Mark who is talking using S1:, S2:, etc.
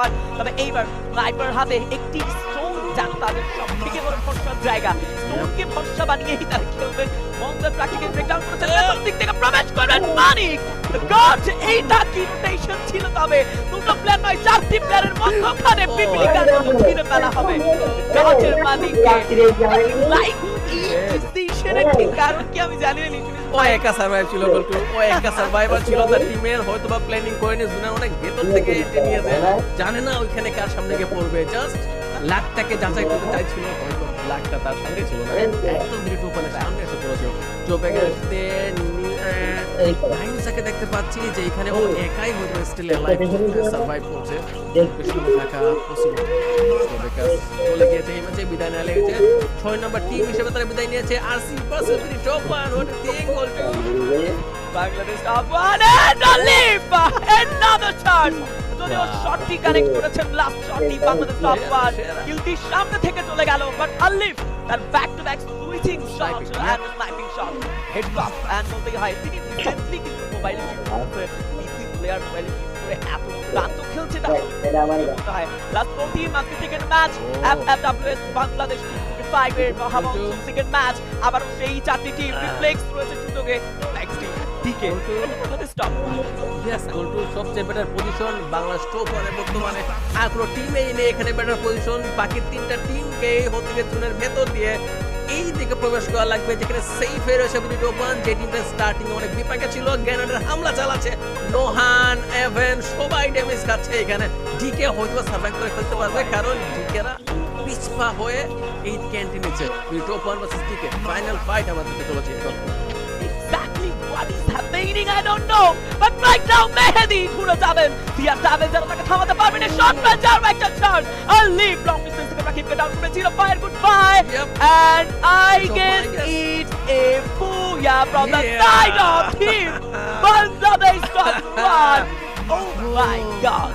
S1: পান। তবে এইবার স্নাইপার হাতে একটি স্টোন যেন তাদের সব থেকে বড় ভরসার জায়গা। স্টোনকে ভরসা বানিয়েই তারা খেলবেন মন্দার প্র্যাকটিক্যাল ব্রেকডাউন করেছেন লেফট দিক থেকে প্রবেশ করবেন মানিক। গড এইটা কি রোটেশন ছিল তবে? দুটো প্লেয়ার নয় চারটি প্লেয়ারের মধ্যখানে পিপিলিকার মতো ফিরে ফেলা হবে। গডের মানিককে লাইক কারণ কি আমি জানি না
S2: ও একা সার্ভাইভ ছিল বলতো ও একা সার্ভাইভার ছিল তার টিমের হয়তো বা প্ল্যানিং করেনি জুনার অনেক ভেতর থেকে এটে নিয়েছে জানে না ওইখানে কার সামনে গিয়ে পড়বে জাস্ট লাখটাকে যাচাই করতে চাইছিল হয়তো লাখটা তার সামনে ছিল না। একদম দ্রুত ওখানে সামনে এসে পড়েছিল চোপেকের নাইনসাকে দেখতে পাচ্ছি যে এখানে ও একাই হয়তো স্টিল লাইফ সার্ভাইভ করছে। পেছনে থাকা পসিবল চলে গিয়েছে এই ম্যাচে বিদায় নেওয়া লেগেছে। ছয় নম্বর টিম হিসেবে তারা বিদায় নিয়েছে আর C percent top one what thing goal
S1: Bangladesh top one and a leap! Another chance! যদিও শটটি কানেক্ট করেছেন লাস্ট শটটি বাংলাদেশ টপ ওয়ান কিলটি সামনে থেকে চলে গেল বাট আলিফ তার back to back switching shot and sniping shot head বলতে হয় তিনি রিসেন্টলি কিন্তু মোবাইলে পিসি প্লেয়ার মোবাইলে করে এত খেলছে না হয় last second match
S2: Oh.
S1: FFWS Bangladesh five এর মহাবংশ সেকেন্ড ম্যাচ আবার সেই চারটি টিম রিফ্লেক্স রয়েছে সুযোগে। নেক্সট
S2: ইয়েস গোলটুর সবচেয়ে বেটার পজিশন বাংলাদেশ টপ বর্তমানে। আর কোনো টিমেই নেই এখানে বেটার পজিশন বাকি তিনটা টিমকে হতে জোনের ভেতর দিয়ে এই দিকে প্রবেশ করা লাগবে, যেখানে সেফে রয়েছে ওপেন যে টিমটা স্টার্টিং অনেক বিপাকে ছিল, গ্যানাডের হামলা চালাচ্ছে, নোহান, এভেন, সবাই ড্যামেজ খাচ্ছে এখানে। ডিকে হয়তো সার্ভাইভ করে ফেলতে পারবে, কারণ ডিকেরা পিছপা হয়ে এই ক্যান্টিন নিচ্ছে open versus DK final fight আমাদের দেখতে চলেছে
S1: exactly what is but right now মেহেদি ঘুরে যাবেন। থামাতে পারবেন শট ম্যাচ আর একটা chance R live long distance and I
S2: So
S1: guess
S2: I guess-
S1: it's a booyah from the side of him. Bangladesh top one oh my god